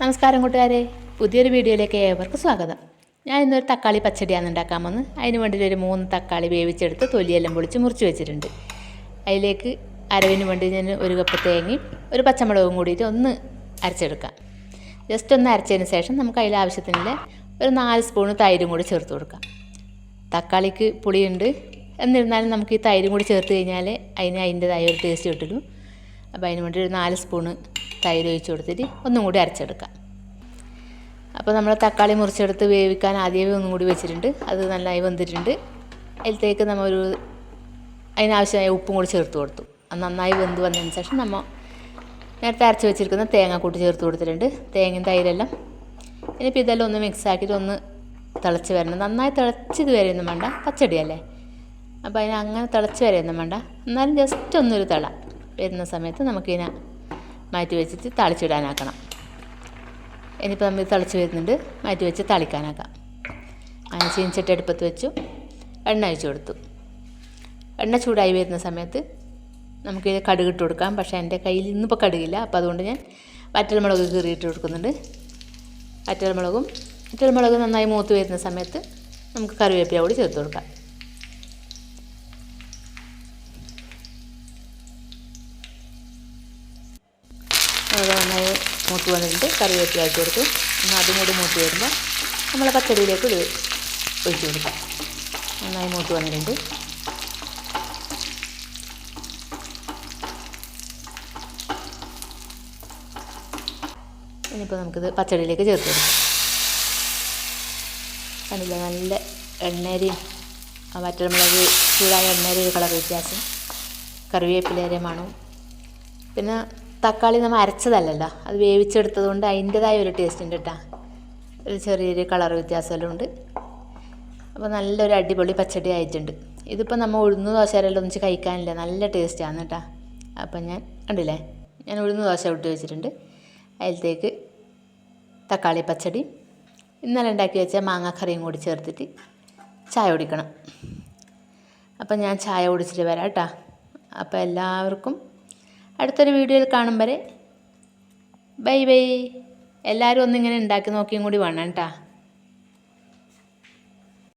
നമസ്കാരം കൂട്ടുകാരെ. പുതിയൊരു വീഡിയോയിലേക്ക് ഏവർക്കും സ്വാഗതം. ഞാൻ ഇന്നൊരു തക്കാളി പച്ചടിയാണ് ഉണ്ടാക്കാൻ വന്ന് അതിന് വേണ്ടി ഒരു മൂന്ന് തക്കാളി വേവിച്ചെടുത്ത് തൊലിയെല്ലാം പൊളിച്ച് മുറിച്ച് വെച്ചിട്ടുണ്ട്. അതിലേക്ക് അരവിന് വേണ്ടി ഞാൻ ഒരു കപ്പ് തേങ്ങയും ഒരു പച്ചമുളകും കൂടിയിട്ട് ഒന്ന് അരച്ചെടുക്കാം. ജസ്റ്റ് ഒന്ന് അരച്ചതിന് ശേഷം നമുക്ക് അതിൽ ആവശ്യത്തിനുള്ള ഒരു നാല് സ്പൂണ് തൈരും കൂടി ചേർത്ത് കൊടുക്കാം. തക്കാളിക്ക് പുളിയുണ്ട്. എന്നിരുന്നാലും നമുക്ക് ഈ തൈരും കൂടി ചേർത്ത് കഴിഞ്ഞാൽ അതിന് അതിന്റെതായ ഒരു ടേസ്റ്റ് കിട്ടുള്ളൂ. അപ്പോൾ അതിന് വേണ്ടി ഒരു നാല് സ്പൂണ് തൈര് ഒഴിച്ച് കൊടുത്തിട്ട് ഒന്നും കൂടി അരച്ചെടുക്കാം. അപ്പോൾ നമ്മൾ തക്കാളി മുറിച്ചെടുത്ത് വേവിക്കാൻ ആദ്യമേ ഒന്നും കൂടി വെച്ചിട്ടുണ്ട്. അത് നന്നായി വെന്തിട്ടുണ്ട്. അതിലത്തേക്ക് നമ്മൾ ഒരു അതിനാവശ്യമായ ഉപ്പും കൂടി ചേർത്ത് കൊടുത്തു. നന്നായി വെന്ത് വന്നതിന് ശേഷം നമ്മൾ നേരത്തെ അരച്ച് വെച്ചിരിക്കുന്ന തേങ്ങാക്കൂട്ട് ചേർത്ത് കൊടുത്തിട്ടുണ്ട്. തേങ്ങയും തൈരെല്ലാം. ഇനിയിപ്പോൾ ഇതെല്ലാം ഒന്ന് മിക്സ് ആക്കിയിട്ട് ഒന്ന് തിളച്ച് വരണം. നന്നായി തിളച്ചത് വരെയൊന്നും വേണ്ട. പച്ചടിയല്ലേ? അപ്പോൾ അതിനെ അങ്ങനെ തിളച്ച് വരെയൊന്നും വേണ്ട. എന്നാലും ജസ്റ്റ് ഒന്നൊരു തിള വരുന്ന സമയത്ത് നമുക്കിതിനെ മാറ്റി വെച്ചിട്ട് തളിച്ചിടാനാക്കണം. ഇനിയിപ്പോൾ നമ്മൾ തളിച്ച് വരുന്നുണ്ട്. മാറ്റി വെച്ച് തളിക്കാനാക്കാം. അങ്ങനെ ചീനിച്ചിട്ട് അടുപ്പത്ത് വെച്ചു. എണ്ണ ഒഴിച്ചു കൊടുത്തു. എണ്ണ ചൂടായി വരുന്ന സമയത്ത് നമുക്ക് കടുക് ഇട്ട് കൊടുക്കാം. പക്ഷേ എന്റെ കയ്യിൽ ഇന്നിപ്പോൾ കടുകില്ല. അപ്പോൾ അതുകൊണ്ട് ഞാൻ വറ്റൽമുളക് കീറിയിട്ട് കൊടുക്കുന്നുണ്ട്. വറ്റൽമുളകും വറ്റൽമുളക് നന്നായി മൂത്ത് വരുന്ന സമയത്ത് നമുക്ക് കറിവേപ്പില കൂടി ചേർത്ത് കൊടുക്കാം. നന്നായി മൂത്ത് വന്നിട്ടുണ്ട്. കറിവേപ്പില ഇട്ട് കൊടുത്തു. എന്നാൽ അതും കൂടി മൂത്ത് വരുമ്പോൾ നമ്മൾ പച്ചടിയിലേക്ക് ഇത് ഒഴിച്ചു കൊടുക്കാം. നന്നായി മൂത്ത് വന്നിട്ടുണ്ട്. ഇനിയിപ്പോൾ നമുക്കിത് പച്ചടിയിലേക്ക് ചേർത്ത് കൊടുക്കാം. കണ്ടില്ല? നല്ല എണ്ണേരിയും വറ്റൽമുളക് ചൂടായ എണ്ണേരി ഒരു കളർ വ്യത്യാസം. കറിവേപ്പിലേരെ മണവും പിന്നെ തക്കാളി നമ്മൾ അരച്ചതല്ലല്ലോ. അത് വേവിച്ചെടുത്തത് കൊണ്ട് അതിന്റെതായ ഒരു ടേസ്റ്റ് ഉണ്ട് കേട്ടോ ഒരു ചെറിയൊരു കളർ വ്യത്യാസമെല്ലാം ഉണ്ട് അപ്പോൾ നല്ലൊരു അടിപൊളി പച്ചടി ആയിട്ടുണ്ട്. ഇതിപ്പോൾ നമ്മൾ ഉഴുന്ന് ദോശയിലെല്ലാം ഒന്നിച്ച് കഴിക്കാനില്ല. നല്ല ടേസ്റ്റാണ് കേട്ടോ അപ്പം ഞാൻ കണ്ടില്ലേ? ഞാൻ ഉഴുന്ന് ദോശ വിട്ട് വെച്ചിട്ടുണ്ട്. അതിലത്തേക്ക് തക്കാളി പച്ചടി ഇന്നലെ ഉണ്ടാക്കി വെച്ച മാങ്ങാക്കറിയും കൂടി ചേർത്തിട്ട് ചായ കുടിക്കണം. അപ്പം ഞാൻ ചായ കുടിച്ചിട്ട് വരാം കേട്ടോ അപ്പോൾ എല്ലാവർക്കും അടുത്തൊരു വീഡിയോയിൽ കാണും വരെ. Bye bye. എല്ലാവരും ഒന്നിങ്ങനെ ഉണ്ടാക്കി നോക്കിയും കൂടി വേണം കേട്ടോ.